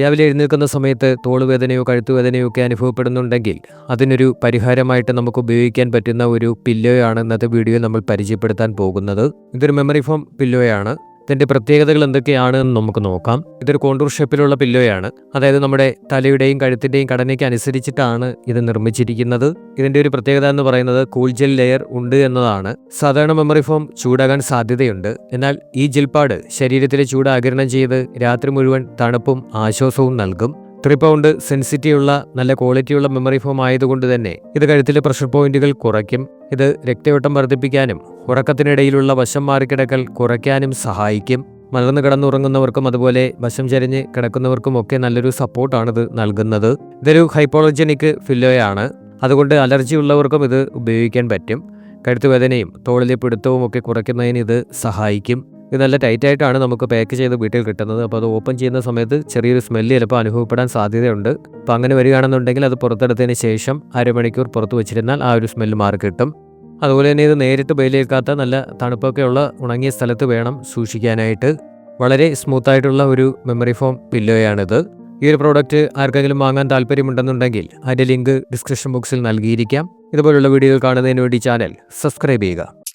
രാവിലെ എഴുന്നേൽക്കുന്ന സമയത്ത് തോളുവേദനയോ കഴുത്തുവേദനയോ ഒക്കെ അനുഭവപ്പെടുന്നുണ്ടെങ്കിൽ അതിനൊരു പരിഹാരമായിട്ട് നമുക്ക് ഉപയോഗിക്കാൻ പറ്റുന്ന ഒരു പില്ലോയാണ് ഇന്നത്തെ വീഡിയോ നമ്മൾ പരിചയപ്പെടുത്താൻ പോകുന്നത്. ഇതൊരു മെമ്മറി ഫോം പില്ലോയാണ്. ഇതിന്റെ പ്രത്യേകതകൾ എന്തൊക്കെയാണ് എന്ന് നമുക്ക് നോക്കാം. ഇതൊരു കോണ്ടൂർ ഷേപ്പിലുള്ള പില്ലോയാണ്. അതായത് നമ്മുടെ തലയുടെയും കഴുത്തിന്റെയും ഘടനയ്ക്ക് അനുസരിച്ചിട്ടാണ് ഇത് നിർമ്മിച്ചിരിക്കുന്നത്. ഇതിന്റെ ഒരു പ്രത്യേകത എന്ന് പറയുന്നത് കൂൾ ജെൽ ലെയർ ഉണ്ട് എന്നതാണ്. സാധാരണ മെമ്മറി ഫോം ചൂടാകാൻ സാധ്യതയുണ്ട്. എന്നാൽ ഈ ജിൽപാട് ശരീരത്തിലെ ചൂട് ആകിരണം ചെയ്ത് രാത്രി മുഴുവൻ തണുപ്പും ആശ്വാസവും നൽകും. ത്രീ പൗണ്ട് സെൻസിറ്റിയുള്ള നല്ല ക്വാളിറ്റിയുള്ള മെമ്മറി ഫോം ആയതുകൊണ്ട് തന്നെ ഇത് കഴുത്തിലെ പ്രഷർ പോയിന്റുകൾ കുറയ്ക്കും. ഇത് രക്തയോട്ടം വർദ്ധിപ്പിക്കാനും ഉറക്കത്തിനിടയിലുള്ള വശം മാറിക്കിടക്കൽ കുറയ്ക്കാനും സഹായിക്കും. മലർന്നു കിടന്നുറങ്ങുന്നവർക്കും അതുപോലെ വശം ചരിഞ്ഞ് കിടക്കുന്നവർക്കും ഒക്കെ നല്ലൊരു സപ്പോർട്ടാണിത് നൽകുന്നത്. ഇതൊരു ഹൈപ്പോളജനിക് ഫില്ലോയാണ്. അതുകൊണ്ട് അലർജി ഉള്ളവർക്കും ഇത് ഉപയോഗിക്കാൻ പറ്റും. കഴുത്തുവേദനയും തോളിലെ പിടുത്തവും ഒക്കെ കുറയ്ക്കുന്നതിന് ഇത് സഹായിക്കും. ഇത് നല്ല ടൈറ്റായിട്ടാണ് നമുക്ക് പാക്ക് ചെയ്ത് വീട്ടിൽ കിട്ടുന്നത്. അപ്പോൾ അത് ഓപ്പൺ ചെയ്യുന്ന സമയത്ത് ചെറിയൊരു സ്മെല്ല് ചിലപ്പോൾ അനുഭവപ്പെടാൻ സാധ്യതയുണ്ട്. അപ്പോൾ അങ്ങനെ വരികയാണെന്നുണ്ടെങ്കിൽ അത് പുറത്തെടുത്തതിന് ശേഷം അരമണിക്കൂർ പുറത്ത് വെച്ചിരുന്നാൽ ആ ഒരു സ്മെല്ല് മാറി കിട്ടും അതുപോലെ തന്നെ ഇത് നേരിട്ട് വെയിലേൽക്കാത്ത നല്ല തണുപ്പൊക്കെയുള്ള ഉണങ്ങിയ സ്ഥലത്ത് വേണം സൂക്ഷിക്കാനായിട്ട്. വളരെ സ്മൂത്ത് ആയിട്ടുള്ള ഒരു മെമ്മറി ഫോം പില്ലോയാണിത് ഈ ഒരു പ്രോഡക്റ്റ് ആർക്കെങ്കിലും വാങ്ങാൻ താല്പര്യമുണ്ടെന്നുണ്ടെങ്കിൽ അതിന്റെ ലിങ്ക് ഡിസ്ക്രിപ്ഷൻ ബോക്സിൽ നൽകിയിരിക്കാം. ഇതുപോലുള്ള വീഡിയോകൾ കാണുന്നതിന് വേണ്ടി ചാനൽ സബ്സ്ക്രൈബ് ചെയ്യുക.